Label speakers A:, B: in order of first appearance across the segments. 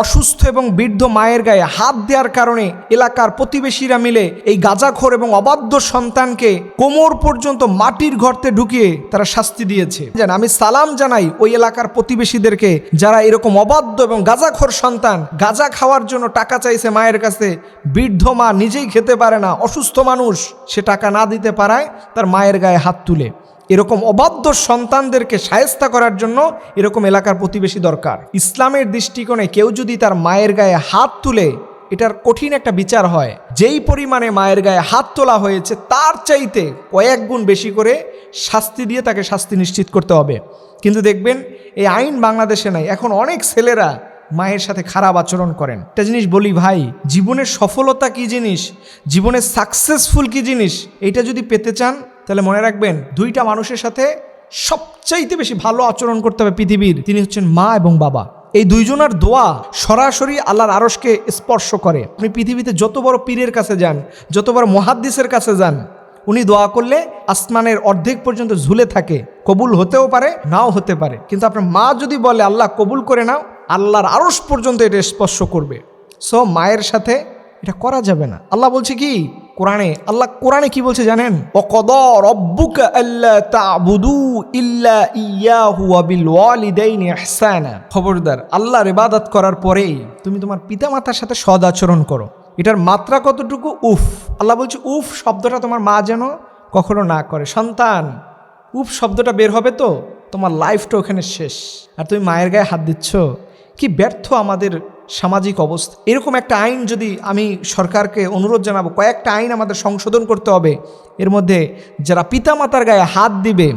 A: অসুস্থ এবং বৃদ্ধ মায়ের গায়ে হাত দেওয়ার কারণে এলাকার প্রতিবেশীরা মিলে এই গাজাখোর এবং অবাধ্য সন্তানকে কোমর পর্যন্ত মাটির ঘরতে ঢুকিয়ে তারা শাস্তি দিয়েছে। আমি সালাম জানাই ওই এলাকার প্রতিবেশীদেরকে যারা এরকম অবাধ্য এবং গাজাখোর সন্তান গাজা খাওয়ার জন্য টাকা চাইছে মায়ের কাছে। বৃদ্ধ মা নিজেই খেতে পারে না, অসুস্থ মানুষ সে টাকা না দিতে পারায় তার মায়ের গায়ে হাত তুলে। এরকম অবাধ্য সন্তানদেরকে সায়স্তা করার জন্য এরকম এলাকার প্রতিবেশী দরকার। ইসলামের দৃষ্টিকোণে কেউ যদি তার মায়ের গায়ে হাত তুলে, এটার কঠিন একটা বিচার হয়। যেই পরিমাণে মায়ের গায়ে হাত তোলা হয়েছে, তার চাইতে কয়েক গুণ বেশি করে শাস্তি দিয়ে তাকে শাস্তি নিশ্চিত করতে হবে। কিন্তু দেখবেন, এই আইন বাংলাদেশে নাই। এখন অনেক ছেলেরা মায়ের সাথে খারাপ আচরণ করেন। একটা জিনিস বলি ভাই, জীবনের সফলতা কি জিনিস? জীবনের সাকসেসফুল কি জিনিস? এটা যদি পেতে চান তাহলে মনে রাখবেন, দুইটা মানুষের সাথে সবচাইতে বেশি ভালো আচরণ করতে হবে পৃথিবীর। তিনি হচ্ছেন মা এবং বাবা। এই দুইজনের দোয়া সরাসরি আল্লাহর আরশকে স্পর্শ করে। আপনি পৃথিবীতে যত বড় পীরের কাছে যান, যত বড় মহাদ্দিসের কাছে যান, উনি দোয়া করলে আসমানের অর্ধেক পর্যন্ত ঝুলে থাকে। কবুল হতেও পারে, নাও হতে পারে। কিন্তু আপনার মা যদি বলে, আল্লাহ, কবুল করে নাও, আল্লাহর আরশ পর্যন্ত এটা স্পর্শ করবে। সো মায়ের সাথে এটা করা যাবে না। আল্লাহ বলছে কি কোরআনে, আল্লাহ কোরআনে কি বলছে জানেন? ও কদ রব্বুকা আল্লাহ তাবুদু ইল্লা ইয়াহু ওয়া বিল ওয়ালিদাইনি ইহসানা। খবরদার, আল্লাহর ইবাদত করার পরেই তুমি তোমার পিতামাতার সাথে সদ আচরণ করো। এটার মাত্রা কতটুকু? উফ, আল্লাহ বলছে, উফ, শব্দটা তোমার মা যেন কখনো না করে। সন্তান, উফ, শব্দটা বের হবে তো? তোমার লাইফটা ওখানে শেষ। আর তুমি মায়ের গায়ে হাত দিচ্ছ? কি ব্যর্থ আমাদের সামাজিক অবস্থা। এরকম একটা আইন যদি আমি সরকারকে অনুরোধ জানাব, কয়েকটা আইন আমাদের সংশোধন করতে হবে। এর মধ্যে যারা পিতামাতার গায়ে হাত দিবে,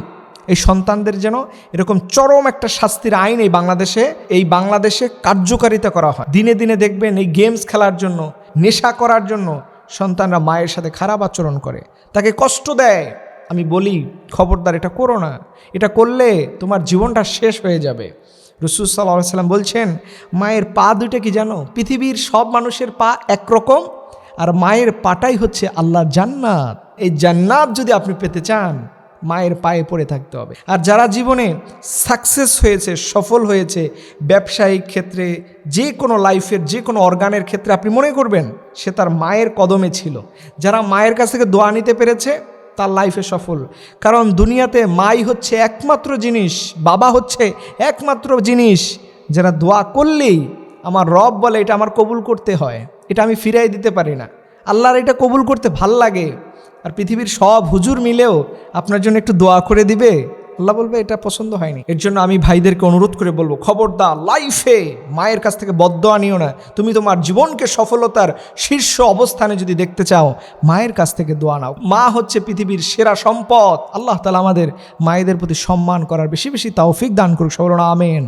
A: এই সন্তানদের যেন এরকম চরম একটা শাস্তির আইন এই বাংলাদেশে এই বাংলাদেশে কার্যকারিতা করা হয়। দিনে দিনে দেখবেন এই গেমস খেলার জন্য, নেশা করার জন্য সন্তানরা মায়ের সাথে খারাপ আচরণ করে। তাকে কষ্ট দেয়। আমি বলি, খবরদার, এটা করো না। এটা করলে তোমার জীবনটা শেষ হয়ে যাবে। রসুল সাল্লাহ সাল্লাম বলছেন, মায়ের পা দুইটা কি জানো? পৃথিবীর সব মানুষের পা একরকম, আর মায়ের পাটাই হচ্ছে আল্লাহর জান্নাত। এই জান্নাত যদি আপনি পেতে চান, মায়ের পায়ে পড়ে থাকতে হবে। আর যারা জীবনে সাকসেস হয়েছে, সফল হয়েছে, ব্যবসায়িক ক্ষেত্রে, যে কোনো লাইফের যে কোনো অর্গানের ক্ষেত্রে আপনি মনে করবেন, সে তার মায়ের কদমে ছিল। যারা মায়ের কাছ থেকে দোয়া নিতে পেরেছে তার লাইফে সফল। কারণ দুনিয়াতে মাই হচ্ছে একমাত্র জিনিস, বাবা হচ্ছে একমাত্র জিনিস। যারা দোয়া করলেই আমার রব বলে এটা আমার কবুল করতে হয়, এটা আমি ফিরাই দিতে পারি না। আল্লাহর এটা কবুল করতে ভালো লাগে। আর পৃথিবীর সব হুজুর মিলেও আপনার জন্য একটু দোয়া করে দিবে। আল্লাহ বলবে, এটা পছন্দ হয়নি। এর জন্য আমি ভাইদেরকে অনুরোধ করে বলব, খবরদার, লাইফে মায়ের কাছ থেকে বদ্ধ আনিও না। তুমি তোমার জীবনকে সফলতার শীর্ষ অবস্থানে যদি দেখতে চাও, মায়ের কাছ থেকে দোয়া নাও। মা হচ্ছে পৃথিবীর সেরা সম্পদ। আল্লাহ তালা আমাদের মায়েদের প্রতি সম্মান করার বেশি বেশি তাওফিক দান করুক। সবরণ আমেন।